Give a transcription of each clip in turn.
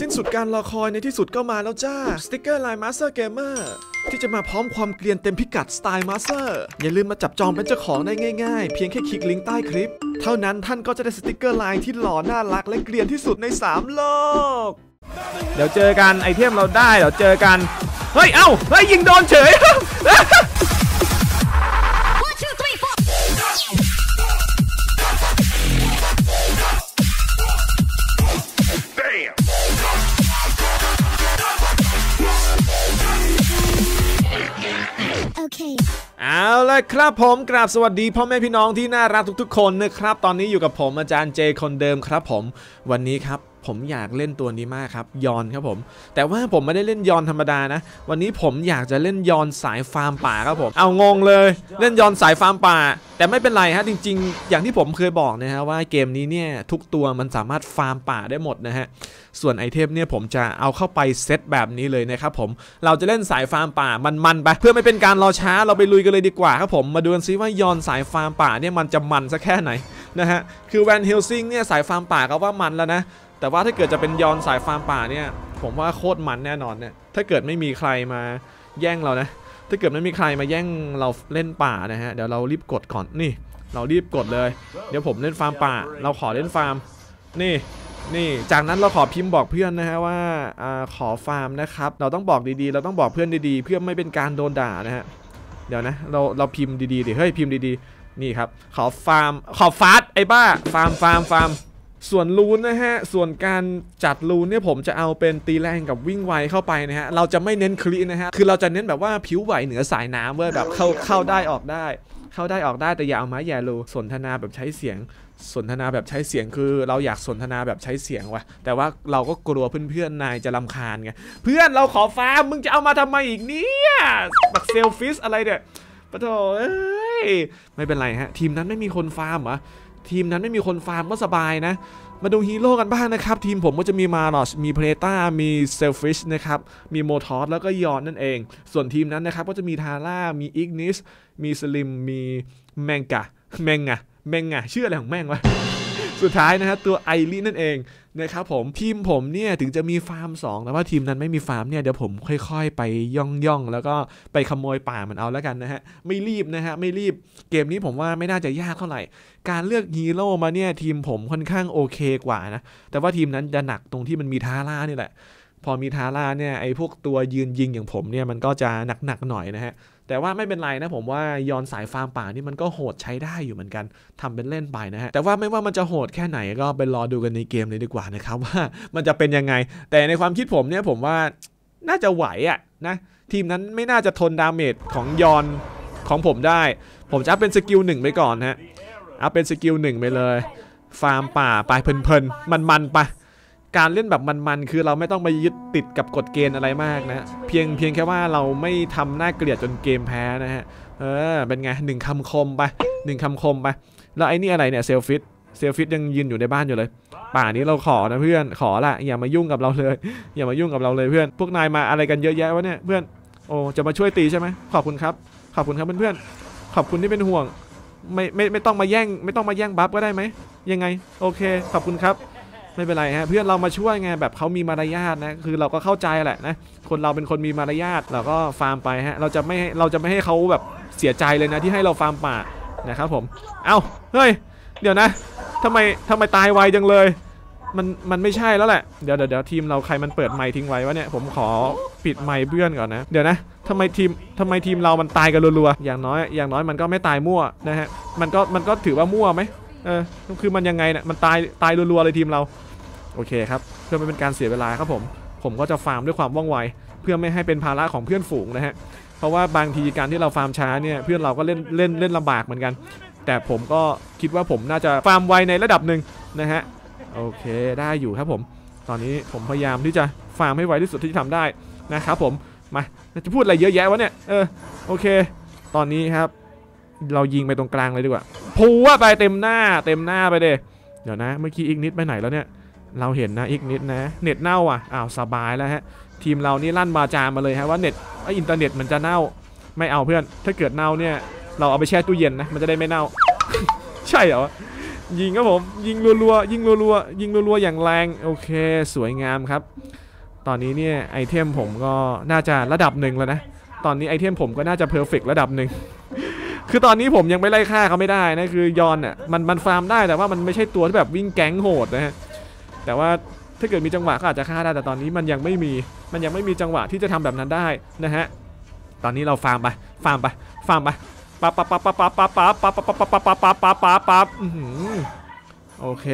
สิ้นสุดการรอคอยในที่สุดก็มาแล้วจ้า สติกเกอร์ลายมาสเตอร์เกมเมอร์ที่จะมาพร้อมความเกลียนเต็มพิกัดสไตล์มาสเตอร์อย่าลืมมาจับจองเป็นเจ้าของได้ง่ายๆ เพียงแค่คลิกลิงก์ใต้คลิป เท่านั้นท่านก็จะได้สติกเกอร์ลายที่หล่อน่ารักและเกลียนที่สุดใน 3 โลก เดี๋ยวเจอกันไอเทมเราได้เดี๋ยวเจอกัน เฮ้ย เอ้า เฮ้ย ยิงโดนเฉย เอาละครับผมกราบสวัสดีพ่อแม่พี่น้องที่น่ารักทุกๆ คนนะครับ ตอนนี้อยู่กับผมอาจารย์เจคนเดิมครับผม วันนี้ครับ ผมอยากเล่นตัวนี้มากครับ ยอนครับผม แต่ว่าผมไม่ได้เล่นยอนธรรมดานะ วันนี้ผมอยากจะเล่นยอนสายฟาร์มป่าครับผม เอางงเลย เล่นยอนสายฟาร์มป่า แต่ไม่เป็นไรฮะจริง ๆ อย่างที่ผมเคยบอกนะฮะว่าเกมนี้เนี่ยทุกตัวมันสามารถฟาร์มป่าได้หมดนะฮะ ส่วนไอเทมเนี่ยผมจะเอาเข้าไปเซตแบบนี้เลยนะครับผม เราจะเล่นสายฟาร์มป่ามันๆไปเพื่อไม่เป็นการรอช้าเราไปลุยกันเลยดีกว่าครับผม มาดูกันซิว่ายอนสายฟาร์มป่าเนี่ยมันจะมันสักแค่ไหนนะฮะ คือแวนเฮลซิงเนี่ยสายฟาร์มป่าก็ว่ามันแล้วนะ แต่ว่าถ้าเกิดจะเป็นยอนสายฟาร์มป่าเนี่ย ผมว่าโคตรมันแน่นอนเนี่ย ถ้าเกิดไม่มีใครมาแย่งเรานะ ถ้าเกิดไม่มีใครมาแย่งเราเล่นป่านะฮะ เดี๋ยวเรารีบกดก่อน นี่ เรารีบกดเลย เดี๋ยวผมเล่นฟาร์มป่า เราขอเล่นฟาร์ม นี่ นี่ จากนั้นเราขอพิมพ์บอกเพื่อนนะฮะว่าอาขอฟาร์มนะครับ เราต้องบอกดีๆ เราต้องบอกเพื่อนดีๆ เพื่อไม่เป็นการโดนด่านะฮะ เดี๋ยวนะ เราเราพิมพ์ดีๆดิเฮ้ยพิมพ์ดีๆ นี่ครับ ขอฟาร์ม ขอฟาสไอ้บ้า ฟาร์ม ฟาร์ม ฟาร์ม ส่วนรูนนะฮะ ส่วนการจัดรูนเนี่ยผมจะเอาเป็นตีแรงกับวิ่งไวเข้าไปนะฮะ เราจะไม่เน้นคลีนะฮะ คือเราจะเน้นแบบว่าผิวไหวเหนือสายน้ำเว้ยแบบเข้าเข้าได้ออกได้ เข้าได้ออกได้แต่อย่าเอาไม้แย่รูสนทนาแบบใช้เสียง สนทนาแบบใช้เสียงคือเราอยากสนทนาแบบใช้เสียงว่ะ แต่ว่าเราก็กลัวเพื่อนๆนายจะลำคาญไง เพื่อนเราขอฟาร์มมึงจะเอามาทำไมอีกเนี่ยบักเซลฟิสอะไรเนี่ยปะโถเอ้ยไม่เป็นไรฮะ ทีมนั้นไม่มีคนฟาร์มเหรอ ทีมนั้นไม่มีคนฟาร์มก็สบายนะ มาดูฮีโร่กันบ้างนะครับ ทีมผมก็จะมีมาลอชมีเพลต้ามีเซลฟิชนะครับ มีโมทอสแล้วก็ยอนนั่นเอง ส่วนทีมนั้นนะครับ ก็จะมีทาร่า มีอิกนิส มีสลิม มีแมงกะ แมงอะแมงอะชื่ออะไรของแมงวะ สุดท้ายนะฮะตัวไอรีนั่นเองนะครับผมทีมผมเนี่ยถึงจะมีฟาร์ม 2 แต่ว่าทีมนั้นไม่มีฟาร์มเนี่ยเดี๋ยวผมค่อย ๆ ไปย่องย่องๆแล้วก็ไปขโมยป่ามันเอาแล้วกันนะฮะไม่รีบนะฮะไม่รีบเกมนี้ผมว่าไม่น่าจะยากเท่าไหร่ การเลือกฮีโร่มาเนี่ยทีมผมค่อนข้างโอเคกว่านะแต่ว่าทีมนั้นจะหนักตรงที่มันมีทาร่านี่แหละ พอมีทาร่าเนี่ยไอ้พวกตัวยืนยิงอย่างผมเนี่ยมันก็จะหนักๆหน่อยนะฮะ แต่ว่าไม่เป็นไรนะผมว่ายอนสายฟาร์มป่านี่มันก็โหดใช้ได้อยู่เหมือนกันทำเป็นเล่นไปนะฮะ แต่ว่าไม่ว่ามันจะโหดแค่ไหนก็ไปรอดูกันในเกมเลยดีกว่านะครับว่ามันจะเป็นยังไง แต่ในความคิดผมเนี่ยผมว่าน่าจะไหวอะนะทีมนั้นไม่น่าจะทนดาเมจของยอนของผมได้ ผมจะอัพเป็นสกิลหนึ่งไปก่อนฮะเอัพเป็นสกิลหนึ่งไปเลย ฟาร์มป่าไปเพลินๆมันๆไป การเล่นแบบมันๆคือเราไม่ต้องไปยึดติดกับกฎเกณฑ์อะไรมากนะเพียงเพียงแค่ว่าเราไม่ทำหน้าเกลียดจนเกมแพ้นะฮะเออเป็นไงหนึ่งคำคมไปหนึ่งคำคมไปแล้วไอ้นี่อะไรเนี่ยเซลฟิตเซลฟิตยังยืนอยู่ในบ้านอยู่เลย ป่านี้เราขอนะเพื่อนขอละอย่ามายุ่งกับเราเลย อย่ามายุ่งกับเราเลยเพื่อนพวกนายมาอะไรกันเยอะแยะวะเนี่ยเพื่อนโอ้จะมาช่วยตีใช่ไหมขอบคุณครับ ขอบคุณครับเพื่อนๆขอบคุณที่เป็นห่วงไม่ไม่ไม่ต้องมาแย่ง ไม่ต้องมาแย่งบัฟก็ได้ไหมยังไง โอเค ขอบคุณครับ ไม่เป็นไรฮะเพื่อนเรามาช่วยไงแบบเขามีมารยาทนะคือเราก็เข้าใจแหละนะคนเราเป็นคนมีมารยาทเราก็ฟาร์มไปฮะเราจะไม่เราจะไม่ให้เขาแบบเสียใจเลยนะที่ให้เราฟาร์มป่านะครับผมเอ้าเฮ้ยเดี๋ยวนะทำไมทำไมตายไวจังเลยมันมันไม่ใช่แล้วแหละ เดี๋ยวเดี๋ยวเดี๋ยวทีมเราใครมันเปิดไมค์ทิ้งไว้วะเนี่ยผมขอปิดไมค์เพื่อนก่อนนะ เดี๋ยวนะทำไมทีมทำไมทีมเรามันตายกันรัวๆอย่างน้อยอย่างน้อยมันก็ไม่ตายมั่วนะฮะมันก็มันก็ถือว่ามั่วไหม เออคือมันยังไงเนี่ยมันตายตายรัวๆเลยทีมเรา โอเคครับ เพื่อไม่เป็นการเสียเวลาครับผม ผมก็จะฟาร์มด้วยความว่องไว เพื่อไม่ให้เป็นภาระของเพื่อนฝูงนะฮะ เพราะว่าบางทีการที่เราฟาร์มช้าเนี่ยเพื่อนเราก็เล่นเล่นเล่นลำบากเหมือนกัน แต่ผมก็คิดว่าผมน่าจะฟาร์มไวในระดับหนึ่งนะฮะ โอเคได้อยู่ครับผม ตอนนี้ผมพยายามที่จะฟาร์มให้ไวที่สุดที่ทำได้นะครับผม มาจะพูดอะไรเยอะแยะวะเนี่ย เออ โอเค ตอนนี้ครับ เรายิงไปตรงกลางเลยดีกว่า พูว่าไปเต็มหน้าเต็มหน้าไปเดเดี๋ยวนะเมื่อกี้อีกนิดไปไหนแล้วเนี่ย เราเห็นนะอีกนิดนะ เน็ตเน่าอะอ้าวสบายแล้วฮะ ทีมเรานี่ลั่นบาจามาเลยฮะว่าเน็ตไออินเทอร์เน็ตมันจะเน่าไม่เอาเพื่อน ถ้าเกิดเน่าเนี่ย เราเอาไปแช่ตู้เย็นนะมันจะได้ไม่เน่า ใช่เหรอยิงครับผมยิงรัวๆยิงรัวๆยิงรัวๆอย่างแรงโอเคสวยงามครับ ตอนนี้เนี่ยไอเทมผมก็น่าจะระดับหนึ่งแล้วนะตอนนี้ไอเทมผมก็น่าจะเพอร์เฟกระดับหนึ่ง คือตอนนี้ผมยังไม่ไล่ฆ่าเขาไม่ได้นะคือยอนอะมันมันฟาร์มได้แต่ว่ามันไม่ใช่ตัวที่แบบวิ่งแก๊งโหดนะฮะแต่ว่าถ้าเกิดมีจังหวะก็อาจจะฆ่าได้แต่ตอนนี้มันยังไม่มีมันยังไม่มีจังหวะที่จะทำแบบนั้นได้นะฮะตอนนี้เราฟาร์มไปฟาร์มไปฟาร์มไปปั๊บปั๊บปั๊บปั๊บปั๊บปั๊บปั๊บปั๊บปั๊บปั๊บปั๊บปั๊บปั๊บปั๊บปั๊บโอเค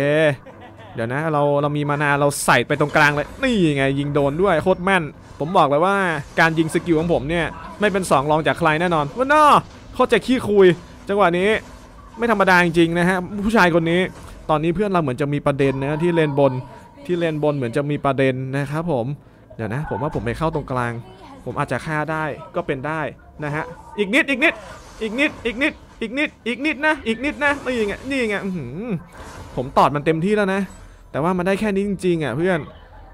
เดี๋ยวนะเราเรามีมานาเราใส่ไปตรงกลางเลยนี่ไงยิงโดนด้วยโคตรแม่น ผมบอกเลยว่าการยิงสกิลของผมเนี่ยไม่เป็นสองรองจากใครแน่นอนว่านอ เขาใจะขี้คุย จังหวะนี้ไม่ธรรมดาจริงๆนะฮะผู้ชายคนนี้ ตอนนี้เพื่อนเราเหมือนจะมีประเด็นนะที่เลนบนที่เลนบนเหมือนจะมีประเด็นนะครับผมเดี๋ยวนะ ผมว่าผมไปเข้าตรงกลาง ผมอาจจะฆ่าได้ก็เป็นได้นะฮะอีกนิดอีกนิดอีกนิดอีกนิดอีกนิดอีกนิดนะอีกนิดนะนี่ไงนี่ไงผมตอดมันเต็มที่แล้วนะ แต่ว่ามันได้แค่นี้จริงๆอะเพื่อน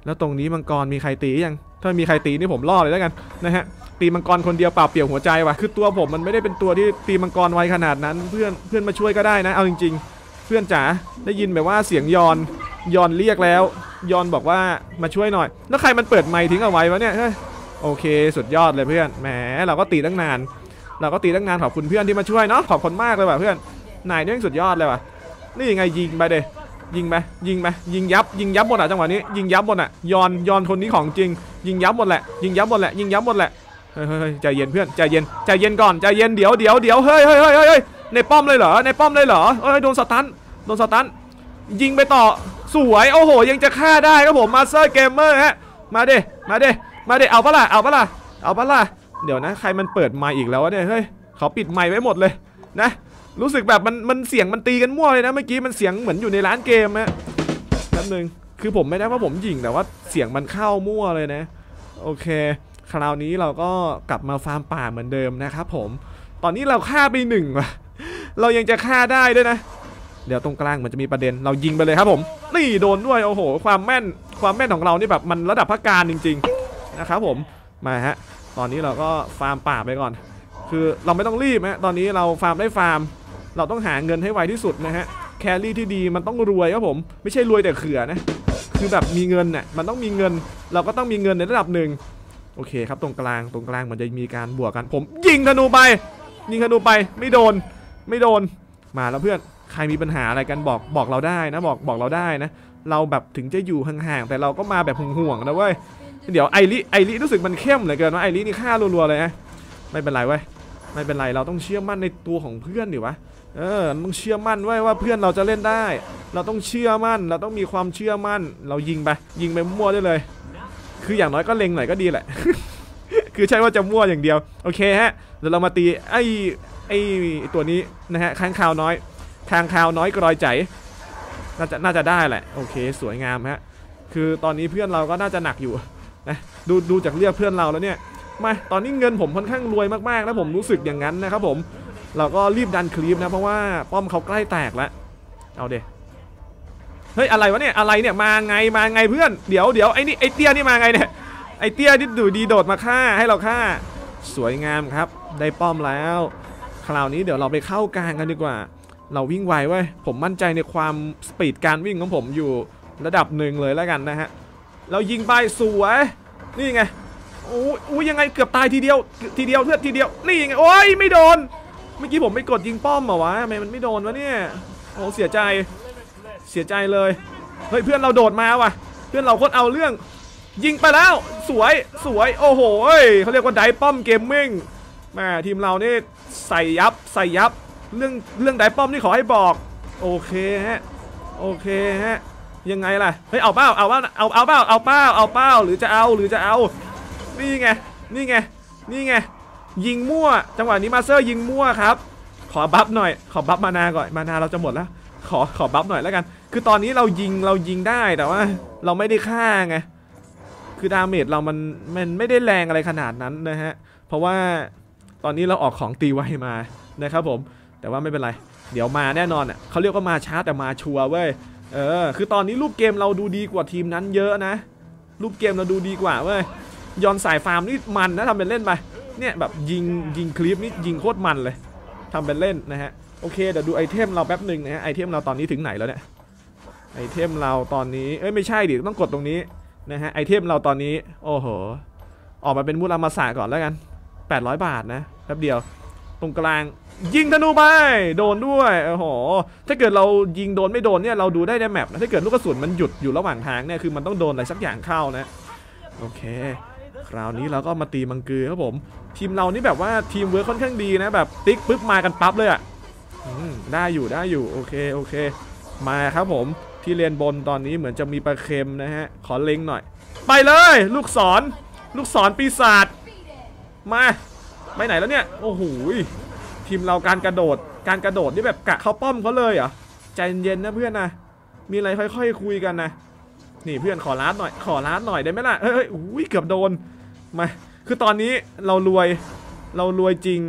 แล้วตรงนี้มังกรมีใครตียังถ้ามีใครตีนี่ผมล่อเลยแล้วกันนะฮะ ตีมังกรคนเดียวเปล่าเปลี่ยวหัวใจว่ะคือตัวผมมันไม่ได้เป็นตัวที่ตีมังกรไวขนาดนั้น เพื่อนเพื่อนมาช่วยก็ได้นะ เอาจริง ๆ เพื่อนจ๋าได้ยินแบบว่าเสียงยอนยอนเรียกแล้ว ยอนบอกว่ามาช่วยหน่อย แล้วใครมันเปิดไมค์ทิ้งเอาไว้วะเนี่ยโอเค สุดยอดเลยเพื่อนแหมเราก็ตีตั้งนาน เราก็ตีตั้งนานขอบคุณเพื่อนที่มาช่วยเนาะขอบคุณมากเลยว่ะเพื่อนนายนี่สุดยอดเลยว่ะนี่ยังไงยิงไปเดยิงไปยิงไปยิงยับ ยิงยับหมดอะจังหวะนี้ยิงยับหมดอะยอนยอนคนนี้ของจริง ยิงยับหมดแหละยิงยับหมดแหละยิงยับหมดแหละ เฮ้ยใจเย็นเพื่อนใจเย็นใจเย็นก่อนใจเย็นเดี๋ยวเดี๋ยวเดี๋ยวเฮ้ยเฮ้ยเฮ้ยเฮ้ยในป้อมเลยเหรอในป้อมเลยเหรอเอ้ยโดนสตันโดนสตันยิงไปต่อสวยโอ้โห ยังจะฆ่าได้ครับผมมาสเตอร์เกมเมอร์ฮะมาเด้มาเด้มาเด้เอาปะล่ะเอาปะล่ะเอาปะล่ะเดี๋ยวนะใครมันเปิดไมค์อีกแล้วเนี่ยเฮ้ยเขาปิดไมค์ไว้หมดเลยนะ รู้สึกแบบมันมันเสียงมันตีกันมั่วเลยนะเมื่อกี้มันเสียงเหมือนอยู่ในร้านเกมฮะแป๊บนึงคือผมไม่ได้ว่าผมยิงแต่ว่าเสียงมันเข้ามั่วเลยนะ โอเค คราวนี้เราก็กลับมาฟาร์มป่าเหมือนเดิมนะครับผม ตอนนี้เราฆ่าไปหนึ่งว่ะ เรายังจะฆ่าได้ด้วยนะ เดี๋ยวตรงกลางมันจะมีประเด็น เรายิงไปเลยครับผม นี่โดนด้วย โอ้โห ความแม่น ความแม่นของเรานี่แบบมันระดับพักการจริง ๆ นะครับผม มาฮะ ตอนนี้เราก็ฟาร์มป่าไปก่อน คือเราไม่ต้องรีบฮะ ตอนนี้เราฟาร์มได้ฟาร์ม เราต้องหาเงินให้ไวที่สุดนะฮะ แครี่ที่ดีมันต้องรวยครับผม ไม่ใช่รวยแต่เขื่อนะ คือแบบมีเงินน่ะ มันต้องมีเงิน เราก็ต้องมีเงินในระดับหนึ่ง โอเคครับตรงกลางตรงกลางมันจะมีการบวกกัน ผมยิงธนูไป ยิงธนูไปไม่โดนไม่โดนมาแล้วเพื่อนใครมีปัญหาอะไรกันบอกบอกเราได้นะบอกบอกเราได้นะ เราแบบถึงจะอยู่ห่างๆแต่เราก็มาแบบห่วงๆนะเว้ยเดี๋ยวไอริไอริรู้สึกมันเข้มเหลือเกินว่าไอรินี่ฆ่ารัวๆเลยนะไม่เป็นไรเว้ยไม่เป็นไรเราต้องเชื่อมั่นในตัวของเพื่อนดิวะเออต้องเชื่อมั่นไว้ว่าเพื่อนเราจะเล่นได้ เราต้องเชื่อมั่น เราต้องมีความเชื่อมั่น เรายิงไปยิงไปมั่วได้เลย คืออย่างน้อยก็เล็งหน่อยก็ดีแหละ คือใช่ว่าจะมั่วอย่างเดียว โอเคฮะเดี๋ยวเรามาตีไอ้ไอ้ตัวนี้นะฮะค้างคาวน้อยค้างคาวน้อยกรอยใจ น่าจะน่าจะได้แหละ โอเค สวยงามฮะ คือตอนนี้เพื่อนเราก็น่าจะหนักอยู่นะดูดูจากเลือกเพื่อนเราแล้วเนี่ยมาตอนนี้เงินผมค่อนข้างรวยมากๆนะผมรู้สึกอย่างนั้นนะครับผม เราก็รีบดันคลิปนะเพราะว่าป้อมเขาใกล้แตกแล้ว เอาเด เฮ้ยอะไรวะเนี่ยอะไรเนี่ยมาไงมาไงเพื่อนเดี๋ยวเดี๋ยวไอ้นี่ไอ้เตี้ยนี่มาไงเนี่ยไอ้เตี้ยที่ดูดีโดดมาฆ่าให้เราฆ่า สวยงามครับ ได้ป้อมแล้ว คราวนี้เดี๋ยวเราไปเข้ากลางกันดีกว่า เราวิ่งไวเว้ยผมมั่นใจในความสปีดการวิ่งของผมอยู่ระดับหนึ่งเลยแล้วกันนะฮะเรายิงไปสวยนี่ไงโอ้ยยังไงเกือบตายทีเดียวทีเดียวเพื่อนทีเดียวนี่ยังไงโอ้ยไม่โดนเมื่อกี้ผมไม่กดยิงป้อมเหรอวะทำไมมันไม่โดนวะเนี่ยโอ้เสียใจ เสียใจเลย เฮ้ยเพื่อนเราโดดมาว่ะ เพื่อนเราโคตรเอาเรื่อง ยิงไปแล้ว สวยสวยโอ้โหเขาเรียกว่าไดป้อมเกมมิ่งแม่ทีมเรานี่ใส่ยับใส่ยับเรื่องเรื่องไดป้อมนี่ขอให้บอก โอเคฮะโอเคฮะยังไงล่ะเฮ้ยเอาเป้าเอาเป้าเอาเอาเป้าเอาเป้าเอาเป้าหรือจะเอาหรือจะเอานี่ไงนี่ไงนี่ไงยิงมั่ว จังหวะนี้มาเซอร์ยิงมั่วครับ ขอบัฟหน่อย ขอบัฟมานาก่อนมานาเราจะหมดแล้ว ขอขอบัฟหน่อยแล้วกัน คือตอนนี้เรายิงเรายิงได้แต่ว่า เราไม่ได้ฆ่าไง คือดาเมจเรามันมันไม่ได้แรงอะไรขนาดนั้นนะฮะ เพราะว่าตอนนี้เราออกของตีไวมานะครับผม แต่ว่าไม่เป็นไร เดี๋ยวมาแน่นอนอะเขาเรียกว่ามาช้าแต่มาชัวร์เว้ย เออ คือตอนนี้รูปเกมเราดูดีกว่าทีมนั้นเยอะนะ รูปเกมเราดูดีกว่าเว้ย ยอนสายฟาร์มนี่มันนะทำเป็นเล่นไป เนี่ยแบบยิงยิงคลิปนี่ยิงโคตรมันเลยทำเป็นเล่นนะฮะ โอเคเดี๋ยวดูไอเทมเราแป๊บหนึ่งนะฮะไอเทมเราตอนนี้ถึงไหนแล้วเนี่ยไอเทมเราตอนนี้เอ้ยไม่ใช่ดิต้องกดตรงนี้นะฮะไอเทมเราตอนนี้โอ้โหออกมาเป็นมูรามาสะก่อนแล้วกัน 800 บาทนะแป๊บเดียว ตรงกลางยิงธนูไปโดนด้วยโอ้โหถ้าเกิดเรายิงโดนไม่โดนเนี่ยเราดูได้ในแมปนะถ้าเกิดลูกกระสุนมันหยุดอยู่ระหว่างทางเนี่ยคือมันต้องโดนอะไรสักอย่างเข้านะโอเค คราวนี้เราก็มาตีมังกือครับผม ทีมเรานี่แบบว่าทีมเวิร์คค่อนข้างดีนะแบบติ๊กปึ๊บมากันปั๊บเลยอะ่ะ ได้อยู่ได้อยู่โอเคโอเค มาครับผมที่เรียนบนตอนนี้เหมือนจะมีปลาเค็มนะฮะ ขอเล็งหน่อย ไปเลย ลูกศร ลูกศรปีศาจมาไปไหนแล้วเนี่ย โอ้โหทีมเราการกระโดด การกระโดดนี่แบบกะเข้าป้อมเขาเลยเหรอใจเย็นนะเพื่อนนะมีอะไรค่อยๆคุยกันนะนี่เพื่อนขอลาดหน่อย ขอลาดหน่อยได้ไหมล่ะเฮ้ยเฮ้ยอุ้ยเกือบโดนมาคือตอนนี้เรารวยเรารวยจริง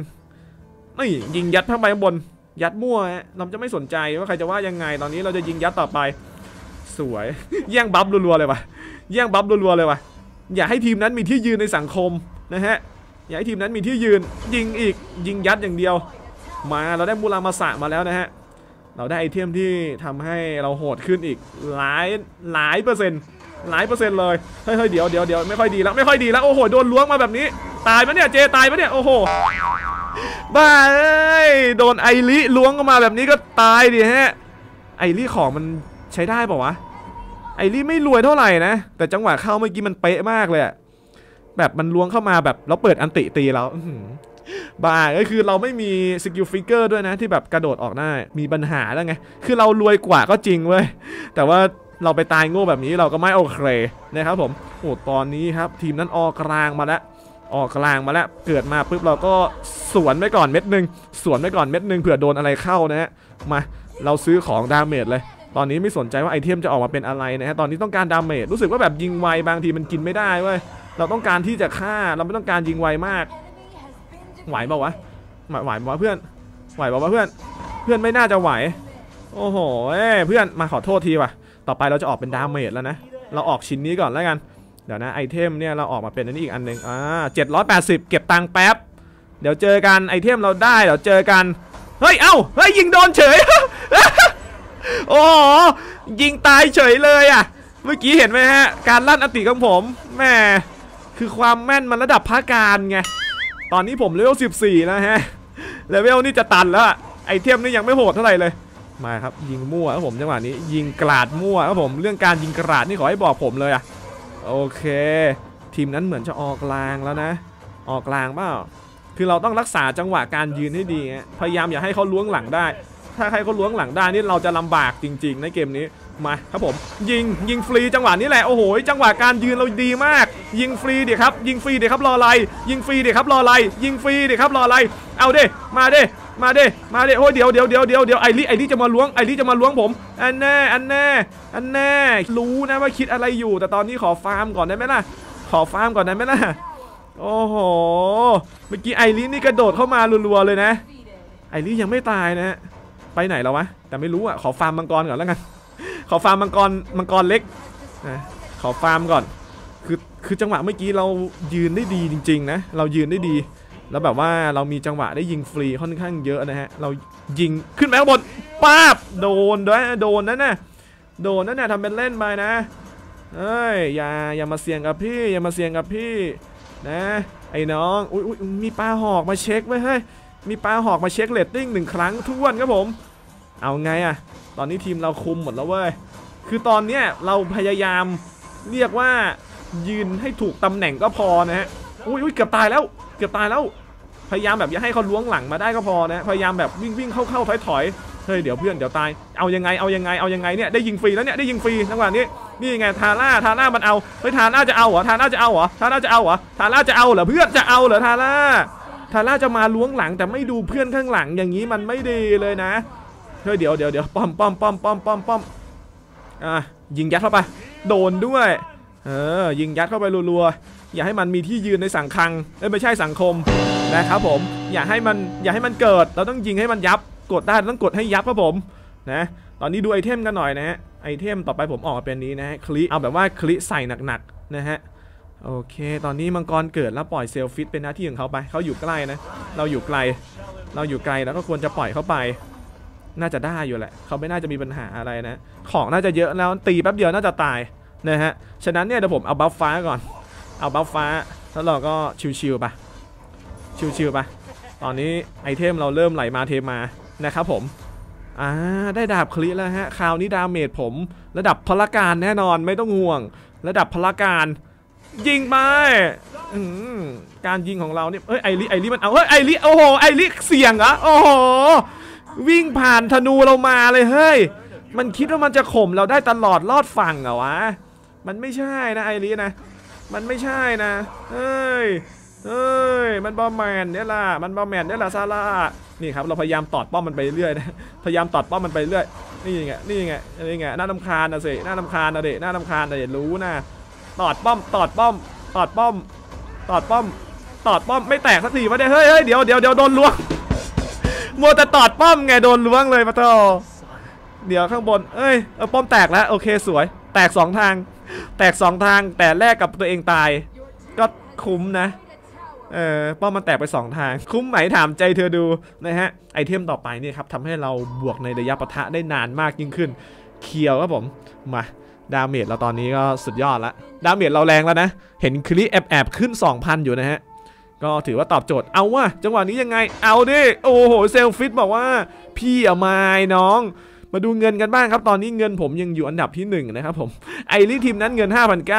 นี่ยิงยัดข้าไปข้างบน ยัดมั่วฮะเราจะไม่สนใจว่าใครจะว่ายังไง ตอนนี้เราจะยิงยัดต่อไป สวย แย่งบัฟรัวๆเลยวะแย่งบัฟรัวๆเลยวะอยากให้ทีมนั้นมีที่ยืนในสังคมนะฮะอยากให้ทีมนั้นมีที่ยืน ยิงอีกยิงยัดอย่างเดียว มาเราได้มูรามาสะมาแล้วนะฮะเราได้ไอเทมที่ทำให้เราโหดขึ้นอีกหลายหลายเปอร์เซ็นต์หลายเปอร์เซ็นต์เลยเฮ้ยเฮ้ยเดี๋ยวเดี๋ยวเดี๋ยวไม่ค่อยดีแล้วไม่ค่อยดีแล้วโอ้โหโดนล้วงมาแบบนี้ ตายปะเนี่ยเจตายปะเนี่ยโอ้โห บ้าเอ้ยโดนไอริล้วงเข้ามาแบบนี้ก็ตายดิฮะ ไอริของมันใช้ได้ป่าวะ ไอริไม่รวยเท่าไหร่นะ แต่จังหวะเข้าเมื่อกี้มันเป๊ะมากเลยอะแบบมันล้วงเข้ามาแบบเราเปิดอันติตีเราอื้อหือบ้าก็คือเราไม่มีสกิลฟิกเกอร์ด้วยนะที่แบบกระโดดออกได้มีปัญหาแล้วไง คือเรารวยกว่าก็จริงเว้ย แต่ว่าเราไปตายโง่แบบนี้เราก็ไม่โอเคนะครับผม โอ้ตอนนี้ครับ ทีมนั้นออกกลางมาแล้ว ออกกลางมาแล้วเกิดมาปุ๊บเราก็สวนไปก่อนเม็ดหนึ่งสวนไปก่อนเม็ดหนึ่งเผื่อโดนอะไรเข้านะฮะมาเราซื้อของดาเมจเลย ตอนนี้ไม่สนใจว่าไอเทมจะออกมาเป็นอะไรนะฮะตอนนี้ต้องการดาเมจรู้สึกว่าแบบยิงไวบางทีมันกินไม่ได้เว้ยเราต้องการที่จะฆ่าเราไม่ต้องการยิงไวมาก ไหวเปล่าวะไหวเปล่าวะเพื่อนไหวเปล่าวะเพื่อน เพื่อนไม่น่าจะไหว โอ้โหเอ้เพื่อนมาขอโทษทีว่ะ ต่อไปเราจะออกเป็นดาเมจแล้วนะเราออกชิ้นนี้ก่อนแล้วกัน เดี๋ยวนะไอเทมเนี่ยเราออกมาเป็นอันนี้อีกอันหนึ่งอ่าเจ็ดร้อยแปดสิบเก็บตังค์แป๊บ เดี๋ยวเจอกันไอเทมเราได้เดี๋ยวเจอกัน เฮ้ย เอ้า เฮ้ย ยิงโดนเฉย โอ้โหยิงตายเฉยเลยอะ เมื่อกี้เห็นไหมฮะ การลั่นอติของผมแม่คือความแม่นมันระดับพาการไง ตอนนี้ผมเลเวล14แล้วฮะ เลเวลนี่จะตันแล้วไอเทมนี่ยังไม่โหดเท่าไหร่เลย มาครับยิงมั่วครับผมจังหวะนี้ยิงกราดมั่วครับผมเรื่องการยิงกราดนี่ขอให้บอกผมเลยอะ โอเค ทีมนั้นเหมือนจะออกกลางแล้วนะ ออกกลางเปล่าคือเราต้องรักษาจังหวะการยืนให้ดีพยายามอย่าให้เขาล้วงหลังได้ ถ้าใครเขาล้วงหลังได้นี่เราจะลำบากจริง ๆ ในเกมนี้มาครับผม ยิงยิงฟรีจังหวะนี้แหละโอ้โหจังหวะการยืนเราดีมาก ยิงฟรีเดี๋ยครับยิงฟรีเดี๋ยครับรออะไรยิงฟรีเดี๋ยครับรออะไรยิงฟรีเดี๋ยครับรออะไรเอาเด้มาเด้ มาเด้มาเด้โอ้ยเดี๋ยวเดี๋ยวเดี๋ยวเดี๋ยวเดี๋ยวไอริไอริจะมาล้วงไอริจะมาล้วงผมอันแน่อันแน่อันแน่รู้นะว่าคิดอะไรอยู่ แต่ตอนนี้ขอฟาร์มก่อนได้ไหมล่ะ ขอฟาร์มก่อนได้ไหมล่ะโอ้โหเมื่อกี้ไอรินี่กระโดดเข้ามารัวๆเลยนะ ไอริยังไม่ตายนะฮะไปไหนแล้ววะแต่ไม่รู้อะขอฟาร์มมังกรก่อนแล้วกันขอฟาร์มมังกรมังกรเล็กขอฟาร์มก่อนคือคือจังหวะเมื่อกี้เรายืนได้ดีจริง ๆ นะ เรายืนได้ดี แล้วแบบว่าเรามีจังหวะได้ยิงฟรีค่อนข้างเยอะนะฮะ เรายิงขึ้นไปข้างบนป้าบโดนด้วยโดนนั่นน่ะโดนนั่นน่ะทำเป็นเล่นไปนะเอ้ยอย่าอย่ามาเสี่ยงกับพี่อย่ามาเสี่ยงกับพี่นะไอ้น้องอุ้ยอุ้ยมีปลาหอกมาเช็คไว้เฮ้ยมีปลาหอกมาเช็คเรตติ้งหนึ่งครั้งทุกวันครับผม เอาไงอะตอนนี้ทีมเราคุมหมดแล้วเว้ยคือตอนเนี้ยเราพยายามเรียกว่ายืนให้ถูกตำแหน่งก็พอนะฮะอุ้ยอุ้ยเกือบตายแล้ว เกือบตายแล้ว พยายามแบบอย่าให้เขาล้วงหลังมาได้ก็พอนะพยายามแบบวิ่งวิ่งเข้าเข้าถอยถอยเฮ้ยเดี๋ยวเพื่อนเดี๋ยวตายเอายังไงเอายังไงเอายังไงเนี่ยได้ยิงฟรีแล้วเนี่ยได้ยิงฟรีจังหวะนี้นี่ไงทาร่าทาร่ามันเอาเฮ้ยทาร่าจะเอาเหรอทาร่าจะเอาเหรอทาร่าจะเอาเหรอทาร่าจะเอาเหรอเพื่อนจะเอาเหรอทาร่าทาร่าจะมาล้วงหลังแต่ไม่ดูเพื่อนข้างหลังอย่างนี้มันไม่ดีเลยนะเฮ้ยเดี๋ยวเดี๋ยวเดี๋ยวป้อมป้อมป้อมป้อมป้อมป้อมอะยิงยัดเข้าไป โดนด้วย เออยิงยัดเข้าไปรัวๆ อย่าให้มันมีที่ยืนในสังคังเอ้ยไม่ใช่สังคมนะครับผม อย่าให้มันอย่าให้มันเกิด เราต้องยิงให้มันยับกดได้ต้องกดให้ยับครับผมนะตอนนี้ดูไอเทมกันหน่อยนะฮะไอเทมต่อไปผมออกมาเป็นนี้นะฮะคลิเอาแบบว่าคลิใส่หนักๆนะฮะโอเค ตอนนี้มังกรเกิดแล้วปล่อยเซลฟิตเป็นหน้าที่ของเขาไปเขาอยู่ใกล้นะ เราอยู่ไกล เราอยู่ไกลแล้วก็ควรจะปล่อยเขาไป น่าจะได้อยู่แหละเขาไม่น่าจะมีปัญหาอะไรนะ ของน่าจะเยอะแล้วตีแป๊บเดียวน่าจะตายนะฮะฉะนั้นเนี่ยเดี๋ยวผมเอาบัฟฟ้าก่อน เอาบัฟฟ้า แล้วเราก็ชิวๆไปชิวๆไปตอนนี้ไอเทมเราเริ่มไหลมาเทมานะครับผมอ่าได้ดาบคลิแล้วฮะคราวนี้ดาเมจผม ระดับพละการแน่นอนไม่ต้องห่วง ระดับพละการยิงไปการยิงของเราเนี่ยเอ้ยไอริไอริมันเอาเฮ้ยไอริโอ้โหไอริเสี่ยงเหรอโอ้โหวิ่งผ่านธนูเรามาเลยเฮ้ยมันคิดว่ามันจะข่มเราได้ตลอดรอดฝั่งเหรอวะมันไม่ใช่นะไอรินะ มันไม่ใช่นะเฮ้ยเฮ้ย มันบอมแมนเนี่ยล่ะ มันบอมแมนเนี่ยล่ะซาร่า นี่ครับ เราพยายามตอดป้อมมันไปเรื่อยนะ พยายามตอดป้อมมันไปเรื่อย นี่ไง นี่ไง นี่ไง น่าลำคาญนะสิ น่าลำคาญนะเด็น่าลำคาญนะเด็รู้นะ ตอดป้อม ตอดป้อม ตอดป้อม ตอดป้อม ตอดป้อม ไม่แตกสักทีวะเนี่ย เฮ้ยเฮ้ยเดี๋ยวเดี๋ยวเดี๋ยวโดนล้วง มัวแต่ตอดป้อมไงโดนล้วงเลยปะโตเดี๋ยวข้างบน เอ้ย ป้อมแตกแล้ว โอเคสวย แตกสองทาง แตกสองทางแต่แลกกับตัวเองตาย ก็คุ้มนะเออป้อมมันแตกไปสองทาง คุ้มไหมถามใจเธอดูนะฮะ ไอเทมต่อไปนี่ครับทำให้เราบวกในระยะปะทะได้นานมากยิ่งขึ้น เคียวครับผม มาดาเมจเราตอนนี้ก็สุดยอดละดาเมจเราแรงแล้วนะ เห็นคลิแอบแอบขึ้น 2,000 อยู่นะฮะ ก็ถือว่าตอบโจทย์เอาว่ะจังหวะนี้ยังไง เอาดิ โอ้โห เซลฟิตบอกว่า พี่อะไม่น้อง มาดูเงินกันบ้างครับ ตอนนี้เงินผมยังอยู่อันดับที่หนึ่งนะครับผมไอรีทีมนั้นเงิน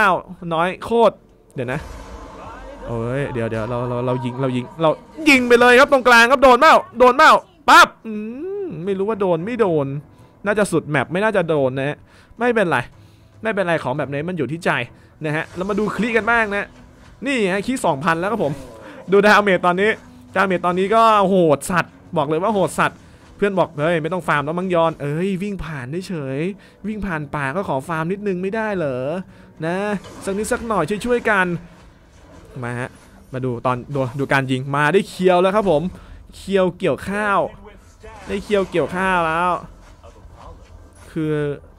5,900 น้อยโคตร เดี๋ยวนะโอ้ยเดี๋ยวเดี๋ยวเราเราเรายิงเรายิงเรายิงไปเลยครับตรงกลางครับโดนเปล่าโดนเปล่าปั๊บไม่รู้ว่าโดนไม่โดน น่าจะสุดแมปไม่น่าจะโดนนะฮะไม่เป็นไรไม่เป็นไรของแบบนี้มันอยู่ที่ใจนะฮะเรามาดูคลิกันบ้างนะนี่ฮะคลิสองพันแล้วครับผม ดูดาเมจตอนนี้ดาเมจตอนนี้ก็โหดสัตว์ บอกเลยว่าโหดสัตว์ เพื่อนบอกเฮ้ยไม่ต้องฟาร์มแล้วมังยอน เอ้ยวิ่งผ่านได้เฉยวิ่งผ่านป่าก็ขอฟาร์มนิดนึงไม่ได้เหรอ นะสักนิดสักหน่อยช่วยๆกัน มาฮะ มาดูตอนดูดูการยิงมาได้เคียวแล้วครับผม เคียวเกี่ยวข้าว ได้เคียวเกี่ยวข้าวแล้ว คือ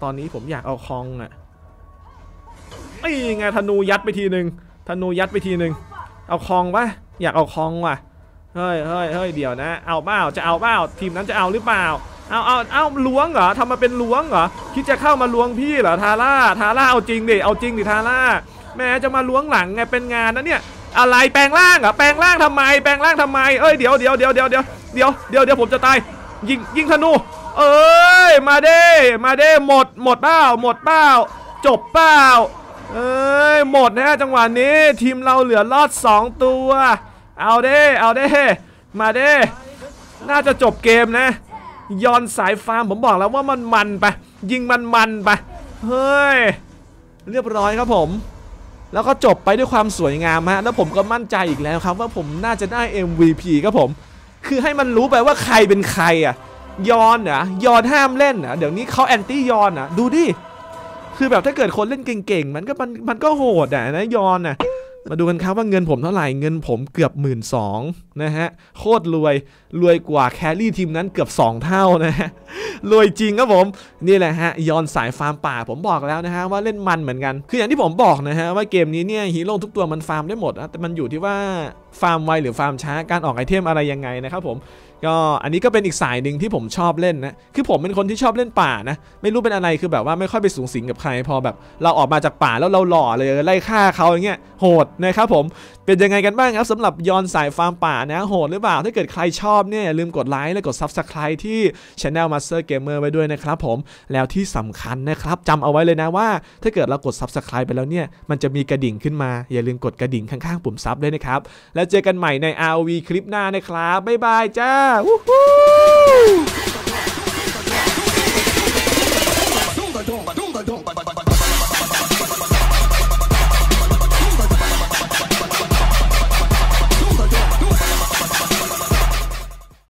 ตอนนี้ผมอยากเอาคองอะนี่ไงธนูยัดไปทีหนึ่งธนูยัดไปทีหนึ่งเอาคองปะอยากเอาคองว่ะ เฮ้ยเฮ้ยเฮ้ยเดี๋ยวนะ เอาเปล่าจะเอาเปล่าทีมนั้นจะเอาหรือเปล่า เอาเอาเอาล้วงเหรอทำมาเป็นล้วงเหรอ คิดจะเข้ามาล้วงพี่เหรอทาร่า ทาร่าเอาจริงดิ เอาจริงดิทาร่า แม่จะมาล้วงหลังไงเป็นงานนะเนี่ย อะไรแปลงร่างเหรอ แปลงร่างทำไม แปลงร่างทำไม เอ้ยเดี๋ยวเดี๋ยวเดี๋ยวเดี๋ยวเดี๋ยวเดี๋ยวเดี๋ยวเดี๋ยวผมจะตาย ยิงยิงธนู เอ้ยมาเด้ มาเด้หมดหมดเปล่าหมดเปล่าจบเปล่าเอ้ยหมดนะจังหวะนี้ทีมเราเหลือรอด 2 ตัว เอาเด้เอาเด้มาเด้น่าจะจบเกมนะยอนสายฟาร์มผมบอกแล้วว่ามันมันไป ยิงมันมันไป เฮ้ย เรียบร้อยครับผม แล้วก็จบไปด้วยความสวยงามฮะ แล้วผมก็มั่นใจอีกแล้วครับ ว่าผมน่าจะได้ MVP ครับผม คือให้มันรู้ไปว่าใครเป็นใครอะ ยอนเหรอยอนห้ามเล่นเหรอเดี๋ยวนี้เขาแอนตี้ยอนอะ ดูดิ คือแบบถ้าเกิดคนเล่นเก่งๆ มันก็มันมันก็โหดอะนะยอนอะ มาดูกันครับว่าเงินผมเท่าไหร่เงินผมเกือบหมื่นสองนะฮะโคตรรวยรวยกว่าแครี่ทีมนั้นเกือบ 2 เท่านะฮะรวยจริงครับผม นี่แหละฮะยอนสายฟาร์มป่าผมบอกแล้วนะฮะว่าเล่นมันเหมือนกัน คืออย่างที่ผมบอกนะฮะว่าเกมนี้เนี่ยฮีโร่ทุกตัวมันฟาร์มได้หมดนะแต่มันอยู่ที่ว่าฟาร์มไวหรือฟาร์มช้าการออกไอเทมอะไรยังไงนะครับผม ก็อันนี้ก็เป็นอีกสายหนึ่งที่ผมชอบเล่นนะ คือผมเป็นคนที่ชอบเล่นป่านะ ไม่รู้เป็นอะไรคือแบบว่าไม่ค่อยไปสูงสิงกับใคร พอแบบเราออกมาจากป่าแล้วเราหล่อเลยไล่ฆ่าเขาอย่างเงี้ยโหดนะครับผมเป็นยังไงกันบ้างครับสำหรับยอนสายฟาร์มป่านะโหดหรือเปล่า ถ้าเกิดใครชอบเนี่ยอย่าลืมกดไลค์และกด Subscribe ที่ Channel Master Gamer ไว้ด้วยนะครับผมแล้วที่สำคัญนะครับจำเอาไว้เลยนะว่า ถ้าเกิดเรากด Subscribe ไปแล้วเนี่ยมันจะมีกระดิ่งขึ้นมา อย่าลืมกดกระดิ่งข้างๆปุ่มซับด้วยนะครับแล้วเจอกันใหม่ใน ROV คลิปหน้านะครับบ๊ายบายจ้า Woohoo!